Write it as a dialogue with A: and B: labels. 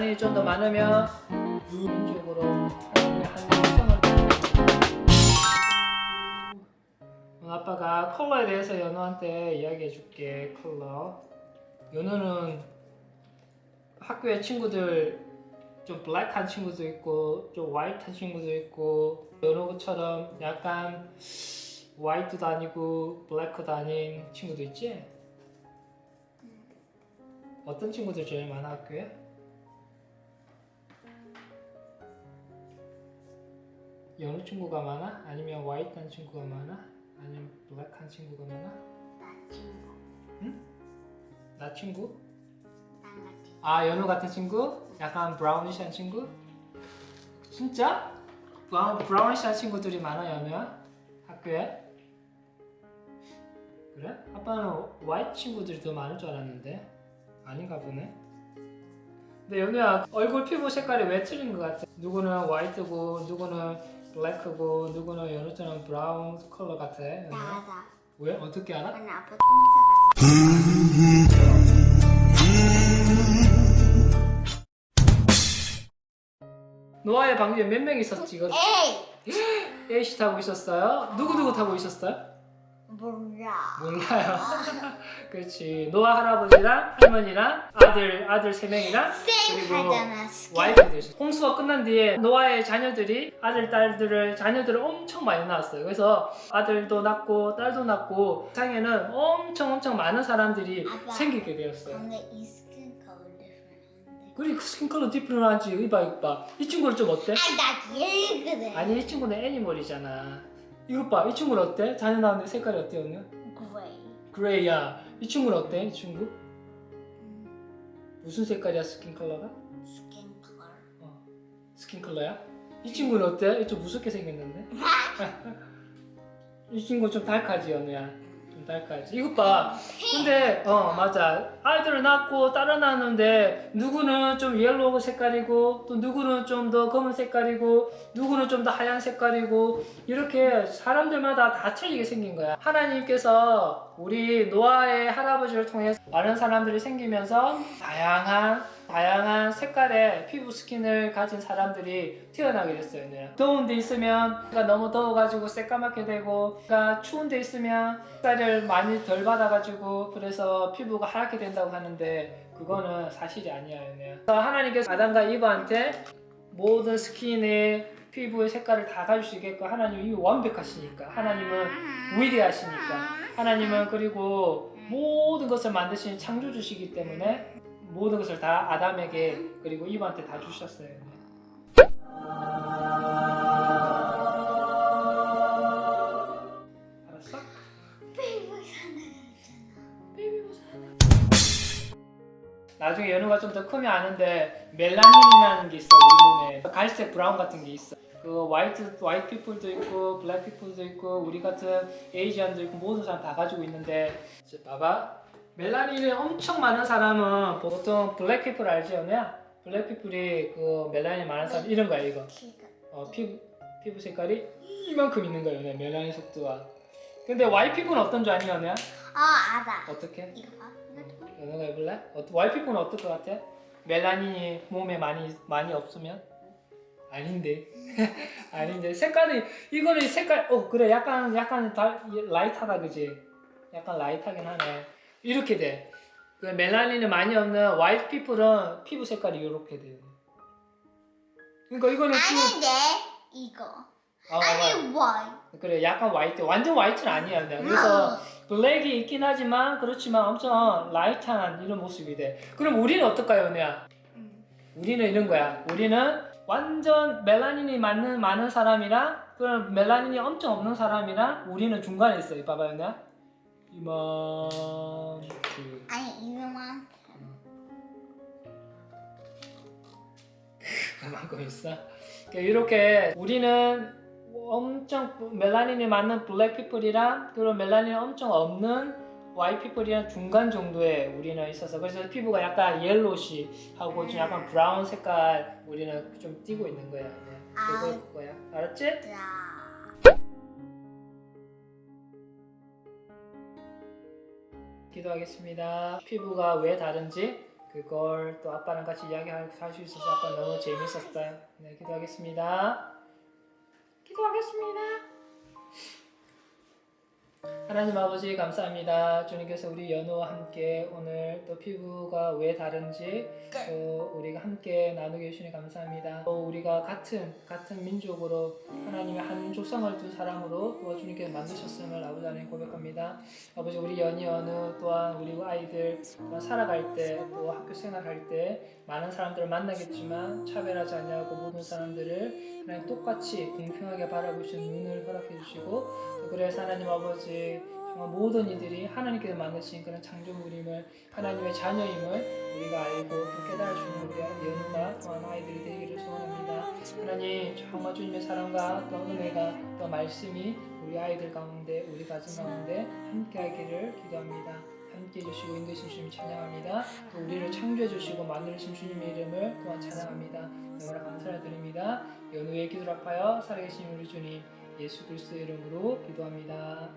A: 멜라닌이 좀 더 많으면 이쪽으로 한 한성을 아빠가 컬러에 대해서 연우한테 이야기해 줄게 컬러 연우는 학교에 친구들 좀 블랙한 친구도 있고 좀 화이트한 친구도 있고 연우처럼 약간 화이트도 아니고 블랙도 아닌 친구도 있지? 어떤 친구들 제일 많아 학교에? 연우 친구가 많아? 아니면 화이트한 친구가 많아? 아니면 블랙한 친구가 많아?
B: 나 친구.
A: 나 친구?
B: 나 같이.
A: 아 연우 같은 친구? 약간 브라우니시한 친구? 진짜? 브라운, 브라우니시한 친구들이 많아 연우야? 학교에? 그래? 아빠는 화이트 친구들이 더 많을 줄 알았는데 아닌가 보네 근데 연우야 얼굴 피부 색깔이 왜 틀린 것 같아? 누구는 화이트고 누구는 블랙이고 누구는 연우처럼 브라운 컬러 같아 연우야?
B: 나다.
A: 왜? 어떻게 알아?
B: 오늘 아빠 똥 싸갔다.
A: 노아의 방주에 몇 명 있었지 이거?
B: 에이!
A: AC 타고 있었어요? 누구누구 타고 있었어요?
B: 몰라.
A: 몰라요. 그렇지. 노아 할아버지랑 할머니랑 아들 아들 세 명이랑 그리고
B: 하잖아.
A: 와이프도 있어. 홍수가 끝난 뒤에 노아의 자녀들이 아들 딸들을 자녀들을 엄청 많이 낳았어요. 그래서 아들도 낳고 딸도 낳고 세상에는 엄청 엄청 많은 사람들이
B: 아빠.
A: 생기게 되었어요.
B: 근데 이 스킨 컬러 디프런한데.
A: 그리고 스킨 컬러 디프런하지. 이봐 이봐. 이 친구는 좀 어때?
B: 아, 나 얘 그래.
A: 아니 이 친구는 애니멀이잖아. 이것 봐. 이 친구는 어때? 자녀 낳았는데 색깔이 어때 오늘?
B: 그레이.
A: 그레이야. 이 친구는 어때? 이 친구?
B: 음,
A: 무슨 색깔이야 스킨 컬러가?
B: 스킨 컬러.
A: 스킨 컬러야? 이 친구는 어때? 좀 무섭게 생겼는데? 이 친구 좀 달카지 연우야 좀 달카지 이것 봐 근데 어 맞아 아이들을 낳고 딸을 낳았는데 누구는 좀 옐로우 색깔이고 또 누구는 좀 더 검은 색깔이고 누구는 좀 더 하얀 색깔이고 이렇게 사람들마다 다 틀리게 생긴 거야 하나님께서 우리 노아의 할아버지를 통해 많은 사람들이 생기면서 다양한 다양한 색깔의 피부 스킨을 가진 사람들이 태어나게 됐어요. 네. 더운 데 있으면 그러니까 너무 더워가지고 새까맣게 되고 그러니까 추운 데 있으면 햇살을 많이 덜 받아가지고 그래서 피부가 하얗게 된다고 하는데 그거는 사실이. 네. 그래서 하나님께서 아담과 이브한테 모든 스킨의 피부의 색깔을 다 가질 수 있게끔 하나님이 완벽하시니까 하나님은 위대하시니까 하나님은 그리고 모든 것을 만드신 창조주시기 때문에 모든 것을 다 아담에게 그리고 이브한테 다 주셨어요. 나중에 연우가 좀 더 크면 아는데 멜라닌이라는 게 있어 우리 몸에 갈색 브라운 같은 게 있어. 그 화이트 화이트 피플도 있고 블랙 피플도 있고 우리 같은 에이지안도 있고 모든 사람 다 가지고 있는데 이제 봐봐 멜라닌이 엄청 많은 사람은 보통 블랙 피플 알지 연우야? 블랙 피플이 그 멜라닌이 많은 사람 이런 거야 이거. 어, 피부, 피부 색깔이 이만큼 있는 거예요, 네, 멜라닌 속도가. 근데 Y 피부는 어떤 줄 아니, 연우야?
B: 아, 알아.
A: 어떻게?
B: 이거 봐. 이거 봐.
A: 연우가 해볼래? 어, 피부는 어떨 것 같아? 멜라닌이 몸에 많이 많이 없으면? 아닌데, 아닌데 색깔이 이거는 색깔, 어 그래, 약간 약간 다 라이트하다 그지? 약간 라이트하긴 하네. 이렇게 돼. 그 멜라닌이 많이 없는 화이트 피부는 피부 색깔이 이렇게 돼요. 그러니까 이거는
B: 아닌데 이거.
A: 아, 맞아.
B: 아니 와이.
A: 그래 약간 화이트 완전 화이트는 아니야. 근데 그래서 블랙이 있긴 하지만 그렇지만 엄청 라이트한 이런 모습이 돼. 그럼 우리는 어떨까요 은혜야?
B: 음.
A: 우리는 이런 거야. 우리는 완전 멜라닌이 많은 많은 사람이랑 그럼 멜라닌이 엄청 없는 사람이랑 우리는 중간에 있어요. 봐봐요 은혜야. 이만큼
B: 아니 이거만.
A: 그만큼 있어. 그러니까 이렇게 우리는 엄청 멜라닌이 많은 블랙 피플이랑 그리고 멜라닌이 엄청 없는 화이트 피플이랑 중간 정도에 우리는 있어서 그래서 피부가 약간 옐로시 하고 좀 약간 브라운 색깔 우리는 좀 띄고 있는 거야. 네.
B: 아.
A: 그거 그거야. 알았지?
B: 자.
A: 기도하겠습니다. 피부가 왜 다른지 그걸 또 아빠랑 같이 이야기할 수 있어서 아빠 너무 재밌었어요. 네, 기도하겠습니다. 기도하겠습니다. 하나님 아버지 감사합니다. 주님께서 우리 연우와 함께 오늘 또 피부가 왜 다른지 또 우리가 함께 나누게 해주시니 감사합니다. 또 우리가 같은 같은 민족으로 하나님의 한 조상을 두 사람으로 또 주님께서 만드셨음을 아버지 하나님 고백합니다. 아버지 우리 연이 어느 또한 우리 아이들 또한 살아갈 때 또 학교 생활할 때 많은 사람들을 만나겠지만 차별하지 않냐고 모든 사람들을 하나님 똑같이 공평하게 바라보시는 눈을 허락해 주시고 또 그래서 하나님 아버지 정말 모든 이들이 하나님께서 만드신 그런 창조물임을 하나님의 자녀임을 우리가 알고 또 깨달을 수 있는 우리 연우가 또한 아이들이 되기를 소원합니다. 하나님 정말 주님의 사랑과 또 은혜가 또 말씀이 우리 아이들 가운데 우리 가정 가운데 함께하기를 기도합니다. 함께 해주시고 인도해주신 주님 찬양합니다. 또 우리를 창조해 주시고 만들어주신 주님의 이름을 또한 찬양합니다. 너무나 감사를 드립니다. 연후의 기도를 합하여 살아계신 우리 주님 예수 그리스도의 이름으로 기도합니다.